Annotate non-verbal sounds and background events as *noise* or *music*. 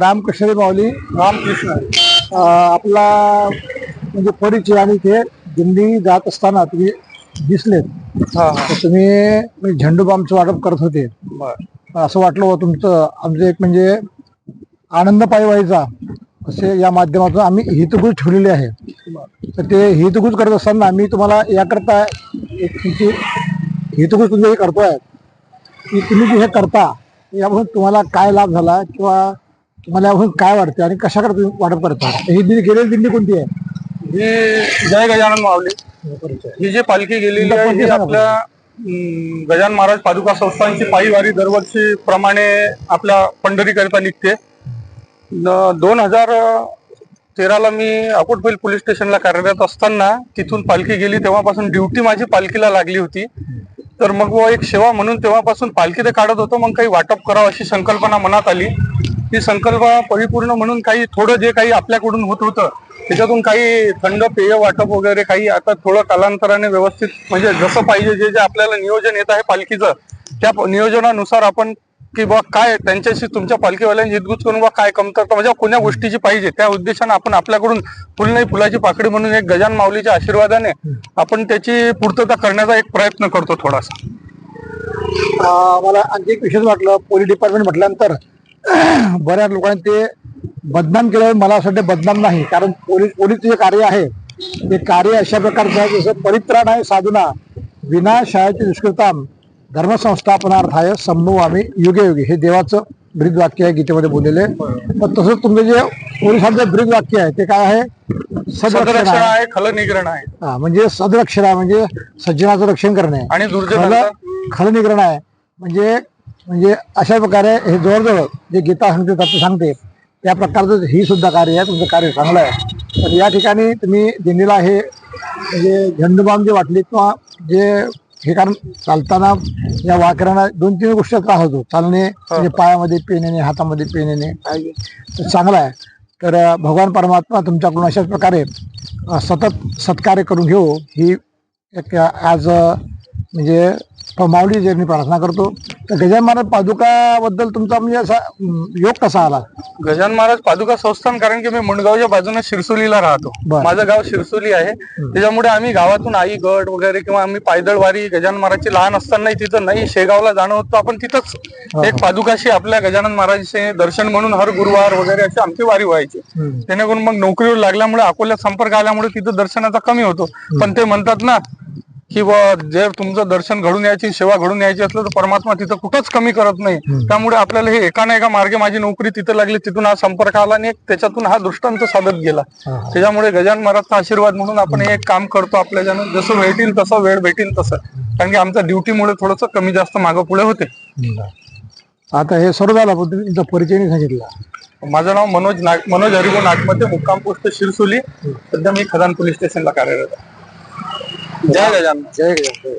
रामकृष्ण माऊली रामकृष्ण. आपला म्हणजे परिचय आणि ते दिंडी जात असताना तुम्ही दिसलेत. हा हा. तुम्ही झेंडू बामचं वाटप करत होते. असं वाटलं होतं तुमचं आमचं एक म्हणजे आनंद पायी व्हायचा असे या माध्यमातून आम्ही हितगुज ठेवलेले आहे. तर ते हितगुज करत असताना आम्ही तुम्हाला याकरता एक तुमची हितगुज तुमचं हे करतोय. की तुम्ही जे हे करता यापासून तुम्हाला काय लाभ झाला किंवा तुम्हाला यापासून काय वाटते आणि कशाकडे तुम्ही वाटप करता ही दिंडी गेलेली दिंडी कोणती आहे? ही जय गजानन मावले ही जी पालखी गेलेली आहे ही आपल्या गजान गजानन महाराज पादुका संस्थांची पायीवारी दरवर्षी प्रमाणे आपल्या पंढरीकरिता निघते. दोन हजार तेराला मी अकोटपैल पोलीस स्टेशनला कार्यरत असताना तिथून पालखी गेली. तेव्हापासून ड्युटी माझी पालखीला लागली होती. तर मग व एक सेवा म्हणून तेव्हापासून पालखी ते काढत होतो. मग काही वाटप करावं अशी संकल्पना मनात आली. ती संकल्पना परिपूर्ण म्हणून काही थोडं जे काही आपल्याकडून होत होतं त्याच्यातून काही थंड पेय वाटप वगैरे काही आता थोडं कालांतराने व्यवस्थित म्हणजे जसं पाहिजे जे जे आपल्याला नियोजन येत आहे पालखीचं त्या प- नियोजनानुसार आपण की बा काय त्यांच्याशी तुमच्या पालखीवाल्यांची हितगुज करून बा काय कमतरता? म्हणजे कोण्या गोष्टीची पाहिजे? त्या उद्देशाने आपण आपल्याकडून फुल नाही फुलाची पाकडी म्हणून एक गजान माऊलीच्या आशीर्वादाने आपण त्याची पूर्तता करण्याचा एक प्रयत्न करतो थोडासा. मला आणखी एक विशेष वाटलं पोलीस डिपार्टमेंट म्हटल्यानंतर *clears throat* बऱ्याच लोकांनी ते बदनाम केलं मला असं वाटतं बदनाम नाही. कारण पोलीस पोलीस जे कार्य आहे ते कार्य अशा प्रकारचं आहे जसं परित्राण आहे साधना विना शाळेची दुष्कृताम. धर्मसंस्थापनार्थाय संभव आम्ही युगे युगे हे देवाचं ब्रीद वाक्य आहे गीतेमध्ये बोललेले पण तसंच तुमचं जे पोलिसांचं ब्रीद वाक्य आहे ते काय आहे? सदरक्षण आहे. खलनिग्रहण आहे. हा, म्हणजे सदरक्षण आहे म्हणजे सज्जनाचं रक्षण करणे. आणि खल खलनिग्रहण आहे. म्हणजे म्हणजे अशा प्रकारे हे जवळजवळ जे गीता सांगते तत्व सांगते त्या प्रकारचं ही सुद्धा कार्य आहे तुमचं कार्य चांगलं आहे. पण या ठिकाणी तुम्ही दिंडीला हे म्हणजे झेंडूबाम जे वाटली किंवा जे हे कारण चालताना या वाकरांना दोन तीन गोष्टी त्रास होतो. चालणे म्हणजे पायामध्ये पेन येणे हातामध्ये पेन येणे चांगलं आहे. तर भगवान परमात्मा तुमच्याकडून अशाच प्रकारे सतत सत्कार्य करून घेऊ ही एक आज म्हणजे माऊली जे मी प्रार्थना करतो. तर गजानन महाराज पादुकाबद्दल तुमचा म्हणजे असा योग कसा आला? गजान महाराज पादुका संस्थान कारण की मी मुंडगावच्या बाजूने शिरसोलीला राहतो. माझं गाव शिरसोली आहे. त्याच्यामुळे आम्ही गावातून आई गट वगैरे किंवा आम्ही पायदळ वारी गजानन महाराजची लहान असतानाही तिथं नाही शेगावला जाणं होतं आपण तिथंच एक पादुकाशी आपल्या गजानन महाराजचे दर्शन म्हणून हर गुरुवार वगैरे अशी आमची वारी व्हायची. जेणेकरून मग नोकरीवर लागल्यामुळे अकोल्यात संपर्क आल्यामुळे तिथं दर्शनाचा कमी होतो. पण ते म्हणतात ना की बुवा जे तुमचं दर्शन घडून यायची सेवा घडून यायची असलं तर परमात्मा तिथं कुठंच कमी करत नाही. त्यामुळे आपल्याला हे एका ना एका मार्गे माझी नोकरी तिथं लागली तिथून हा संपर्क आला आणि त्याच्यातून हा दृष्टांत साधत गेला. त्याच्यामुळे गजान महाराजचा आशीर्वाद म्हणून आपण हे एक काम करतो आपल्या ज्यानं जसं भेटेल तसं वेळ भेटेल तसं. कारण की आमच्या ड्युटीमुळे थोडंसं कमी जास्त मागं पुढे होते. आता हे सर्व झालं तुमचा परिचय सांगितला. माझं नाव मनोज नाग मनोज हरिभो नागमध्ये मुक्काम पोस्ट शिरसोली. सध्या मी खदान पोलीस स्टेशनला कार्यरत आहे. जय गजानन जय गजानन